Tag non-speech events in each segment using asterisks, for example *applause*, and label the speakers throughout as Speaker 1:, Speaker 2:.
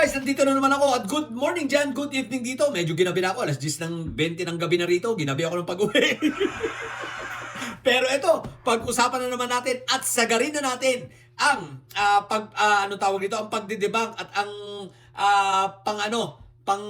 Speaker 1: guys, nandito na naman ako at good morning dyan, good evening dito. Medyo ginabi na ako, alas 10 ng 20 ng gabi na rito, ginabi ako ng pag-uwi. *laughs* Pero ito, pag-usapan na naman natin at sagarin na natin ang ah, pag ah, ano tawag dito, ang pagdidebunk at ang ah, pang ano, pang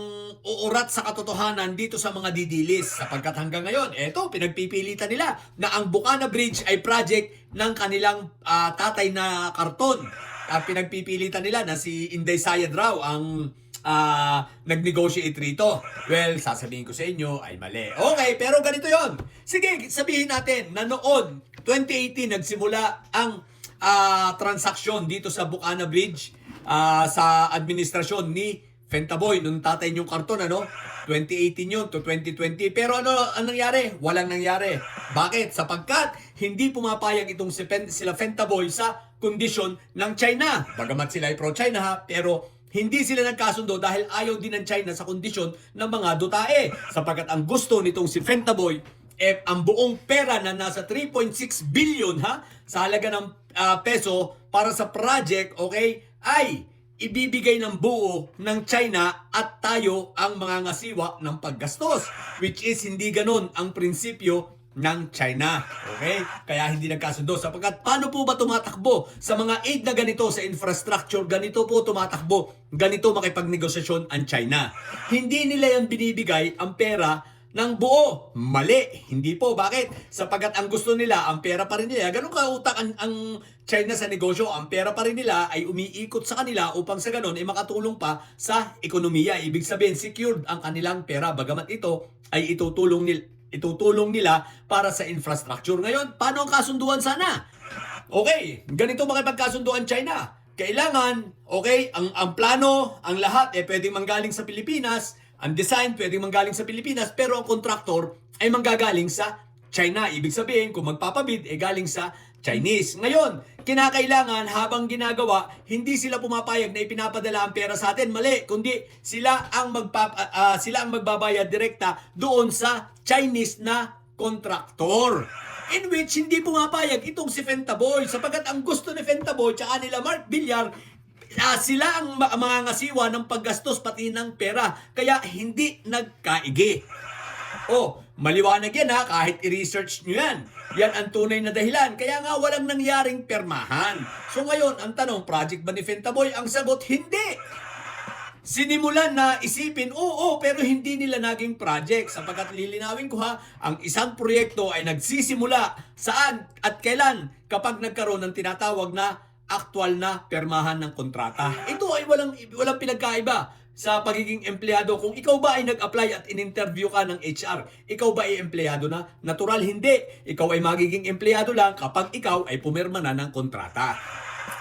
Speaker 1: uurat sa katotohanan dito sa mga didilis. Sapagkat hanggang ngayon, eto, pinagpipilitan nila na ang Bukana Bridge ay project ng kanilang ah, tatay na karton. At pinagpipilitan nila na si Inday Sayed raw ang ah, nag-negotiate rito. Well, sasabihin ko sa inyo ay mali. Okay, pero ganito yon. Sige, sabihin natin na noon, 2018, nagsimula ang ah, transaksyon dito sa Bukana Bridge ah, sa administrasyon ni Fentaboy, nung tatay niyong karton, ano? 2018 yun to 2020. Pero ano ang nangyari? Walang nangyari. Bakit? Sapagkat hindi pumapayag itong si Fen- sila Fentaboy sa kondisyon ng China. Bagamat sila ay pro-China ha, pero hindi sila nagkasundo dahil ayaw din ng China sa kondisyon ng mga dutae. Sapagkat ang gusto nitong si Fentaboy, eh, ang buong pera na nasa 3.6 billion ha, sa halaga ng ah, peso para sa project, okay, ay ibibigay ng buo ng China at tayo ang mga ngasiwa ng paggastos. Which is hindi ganun ang prinsipyo ng China. Okay? Kaya hindi nagkasundo. Sapagkat paano po ba tumatakbo sa mga aid na ganito sa infrastructure? Ganito po tumatakbo. Ganito makipagnegosasyon ang China. Hindi nila yan binibigay ang pera ng buo. Mali. Hindi po. Bakit? Sapagat ang gusto nila, ang pera pa rin nila. Ganun kautak ang, ang China sa negosyo. Ang pera pa rin nila ay umiikot sa kanila upang sa ganun ay makatulong pa sa ekonomiya. Ibig sabihin, secured ang kanilang pera. Bagamat ito ay itutulong nila itutulong nila para sa infrastructure. Ngayon, paano ang kasunduan sana? Okay, ganito makipagkasunduan China. Kailangan, okay, ang, ang plano, ang lahat, eh pwedeng manggaling sa Pilipinas, ang design pwedeng manggaling sa Pilipinas, pero ang contractor ay manggagaling sa China. Ibig sabihin, kung magpapabid, eh galing sa Chinese. Ngayon, kinakailangan habang ginagawa, hindi sila pumapayag na ipinapadala ang pera sa atin. Mali, kundi sila ang magpa, ah, ah, sila ang magbabayad direkta doon sa Chinese na contractor. In which hindi pumapayag itong si Fentaboy sapagat ang gusto ni Fentaboy tsaka nila Mark Villar ah, sila ang ma- mga ngasiwa ng paggastos pati ng pera kaya hindi nagkaigi. Oh, maliwanag yan ha, kahit i-research nyo yan. Yan ang tunay na dahilan. Kaya nga walang nangyaring permahan. So ngayon, ang tanong, project ba ni Fentaboy? Ang sagot, hindi. Sinimulan na isipin, oo, pero hindi nila naging project. Sapagkat lilinawin ko ha, ang isang proyekto ay nagsisimula saan at kailan kapag nagkaroon ng tinatawag na aktual na permahan ng kontrata. Ito ay walang, walang pinagkaiba sa pagiging empleyado. Kung ikaw ba ay nag-apply at in-interview ka ng HR, ikaw ba ay empleyado na? Natural, hindi. Ikaw ay magiging empleyado lang kapag ikaw ay pumirma na ng kontrata.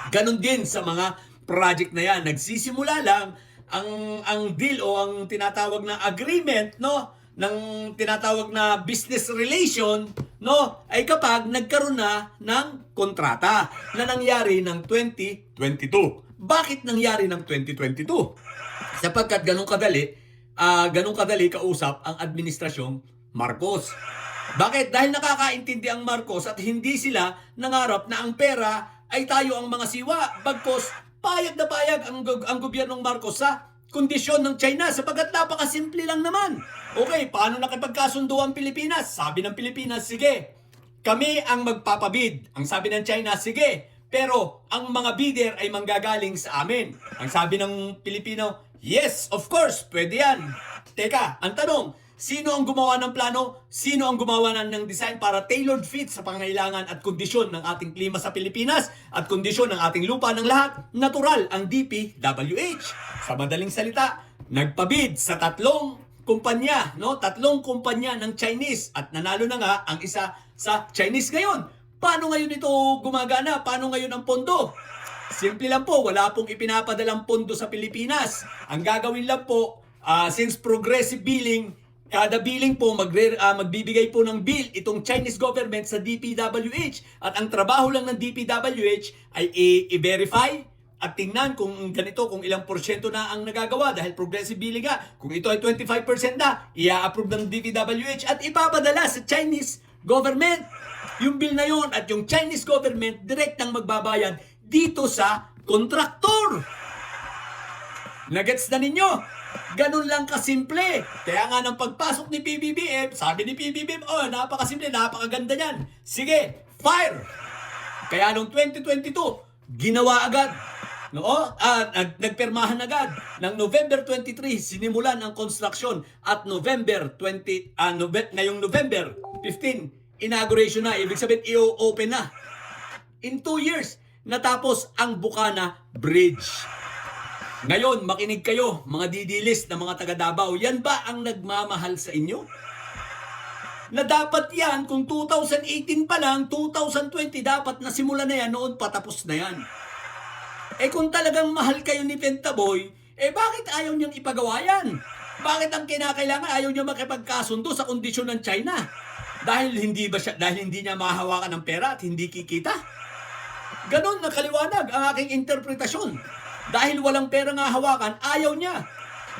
Speaker 1: Ganon din sa mga project na yan. Nagsisimula lang ang ang deal o ang tinatawag na agreement, no? ng tinatawag na business relation, no? Ay kapag nagkaroon na ng kontrata na nangyari ng 2022. Bakit nangyari ng 2022? Sapagkat ganun kadali, ah ganun kadali kausap ang administrasyong Marcos. Bakit? Dahil nakakaintindi ang Marcos at hindi sila nangarap na ang pera ay tayo ang mga siwa. Bagkos, payag na payag ang, ang gobyernong Marcos sa kondisyon ng China sapagkat napakasimple lang naman. Okay, paano nakipagkasundo ang Pilipinas? Sabi ng Pilipinas, sige, kami ang magpapabid. Ang sabi ng China, sige, pero ang mga bidder ay manggagaling sa amin. Ang sabi ng Pilipino, yes, of course, pwede yan. Teka, ang tanong, sino ang gumawa ng plano? Sino ang gumawa ng, design para tailored fit sa pangailangan at kondisyon ng ating klima sa Pilipinas at kondisyon ng ating lupa ng lahat? Natural, ang DPWH. Sa madaling salita, nagpabid sa tatlong kumpanya, no? Tatlong kumpanya ng Chinese at nanalo na nga ang isa sa Chinese ngayon. Paano ngayon ito gumagana? Paano ngayon ang pondo? Simple lang po, wala pong ipinapadalang pondo sa Pilipinas. Ang gagawin lang po, ah, since progressive billing, kada billing po magre, ah, magbibigay po ng bill itong Chinese government sa DPWH. At ang trabaho lang ng DPWH ay i-verify at tingnan kung ganito, kung ilang porsyento na ang nagagawa dahil progressive billing nga. Kung ito ay 25% na, i-approve ng DPWH at ipapadala sa Chinese government. Yung bill na yun at yung Chinese government direktang magbabayad dito sa kontraktor. Nagets na ninyo? Ganun lang kasimple. Kaya nga ng pagpasok ni PBBM, sabi ni PBBM, oh, napakasimple, napakaganda niyan. Sige, fire! Kaya noong 2022, ginawa agad. No, ah, nag, nagpermahan agad. Ng November 23, sinimulan ang construction at November 20, ah, Nove- ngayong November 15, inauguration na. Ibig sabihin, i-open na. In two years, natapos ang Bukana Bridge. Ngayon, makinig kayo, mga didilis na mga taga Davao, yan ba ang nagmamahal sa inyo? Na dapat yan, kung 2018 pa lang, 2020, dapat nasimula na yan, noon patapos na yan. Eh kung talagang mahal kayo ni Pentaboy, eh bakit ayaw niyang ipagawa yan? Bakit ang kinakailangan ayaw niya makipagkasundo sa kondisyon ng China? Dahil hindi ba siya dahil hindi niya mahawakan ng pera at hindi kikita? Ganon na kaliwanag ang aking interpretasyon. Dahil walang pera nga hawakan, ayaw niya.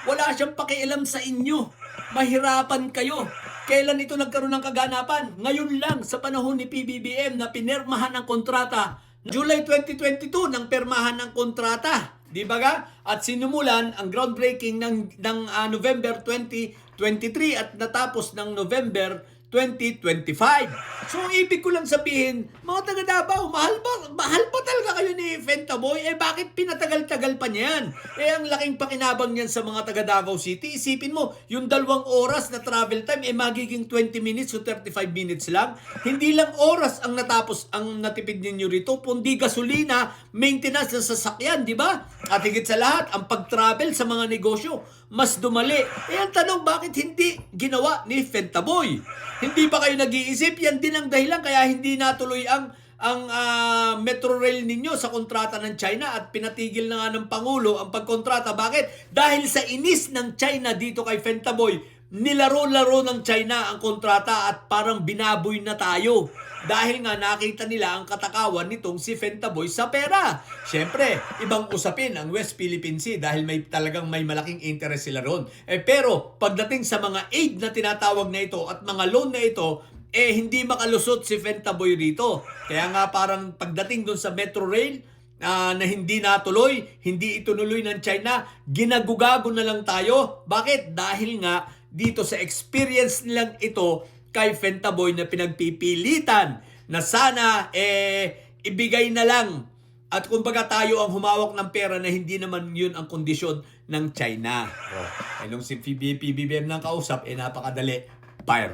Speaker 1: Wala siyang pakialam sa inyo. Mahirapan kayo. Kailan ito nagkaroon ng kaganapan? Ngayon lang sa panahon ni PBBM na pinermahan ng kontrata. July 2022 nang permahan ng kontrata. Di ba ga? At sinumulan ang groundbreaking ng, ng ah, November 2023 at natapos ng November 2025. So, ibig ko lang sabihin, mga taga Davao, mahal ba, mahal pa talaga kayo ni Fentaboy? Eh, bakit pinatagal-tagal pa niyan? Eh, ang laking pakinabang niyan sa mga taga Davao City. Isipin mo, yung dalawang oras na travel time, eh, magiging 20 minutes o 35 minutes lang. Hindi lang oras ang natapos, ang natipid ninyo rito, kundi gasolina, maintenance ng sasakyan, di ba? At higit sa lahat, ang pag-travel sa mga negosyo, mas dumali. Eh, ang tanong, bakit hindi ginawa ni Fentaboy? Hindi ba kayo nag-iisip? Yan din ang dahilan kaya hindi natuloy ang ang ah, Metro Rail ninyo sa kontrata ng China at pinatigil na nga ng Pangulo ang pagkontrata. Bakit? Dahil sa inis ng China dito kay Fentaboy, nilaro-laro ng China ang kontrata at parang binaboy na tayo. Dahil nga nakita nila ang katakawan nitong si Fentaboy sa pera. Siyempre, ibang usapin ang West Philippine Sea dahil may talagang may malaking interest sila ron. Eh, pero pagdating sa mga aid na tinatawag na ito at mga loan na ito, eh hindi makalusot si Fentaboy rito. Kaya nga parang pagdating doon sa Metro Rail, ah, na hindi natuloy, hindi itunuloy ng China, ginagugago na lang tayo. Bakit? Dahil nga dito sa experience nilang ito kay Fentaboy na pinagpipilitan na sana eh ibigay na lang at kumbaga tayo ang humawak ng pera na hindi naman yun ang kondisyon ng China. Oh, eh nung si PB, PBBM nang kausap, eh napakadali, fire.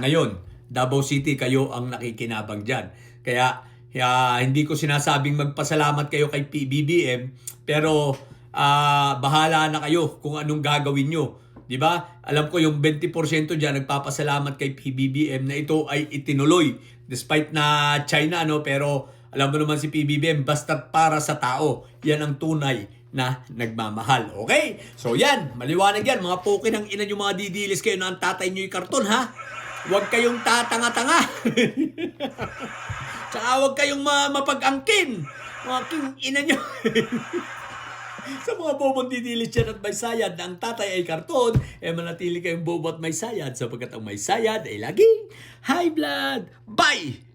Speaker 1: Ngayon, Davao City kayo ang nakikinabang dyan. Kaya ah, hindi ko sinasabing magpasalamat kayo kay PBBM, pero ah, bahala na kayo kung anong gagawin nyo. 'Di ba? Alam ko yung 20% diyan nagpapasalamat kay PBBM na ito ay itinuloy despite na China no pero alam mo naman si PBBM basta para sa tao. Yan ang tunay na nagmamahal. Okay? So yan, maliwanag yan. Mga poke ng ina yung mga didilis kayo na ang tatay nyo yung karton ha. Huwag kayong tatanga-tanga. *laughs* Tsaka huwag kayong ma- mapag-angkin. Mga king ina nyo. *laughs* *laughs* sa mga bobong didilis dyan at may sayad na ang tatay ay karton, eh manatili kayong bobo at may sayad sapagkat ang may sayad ay laging high blood. Bye!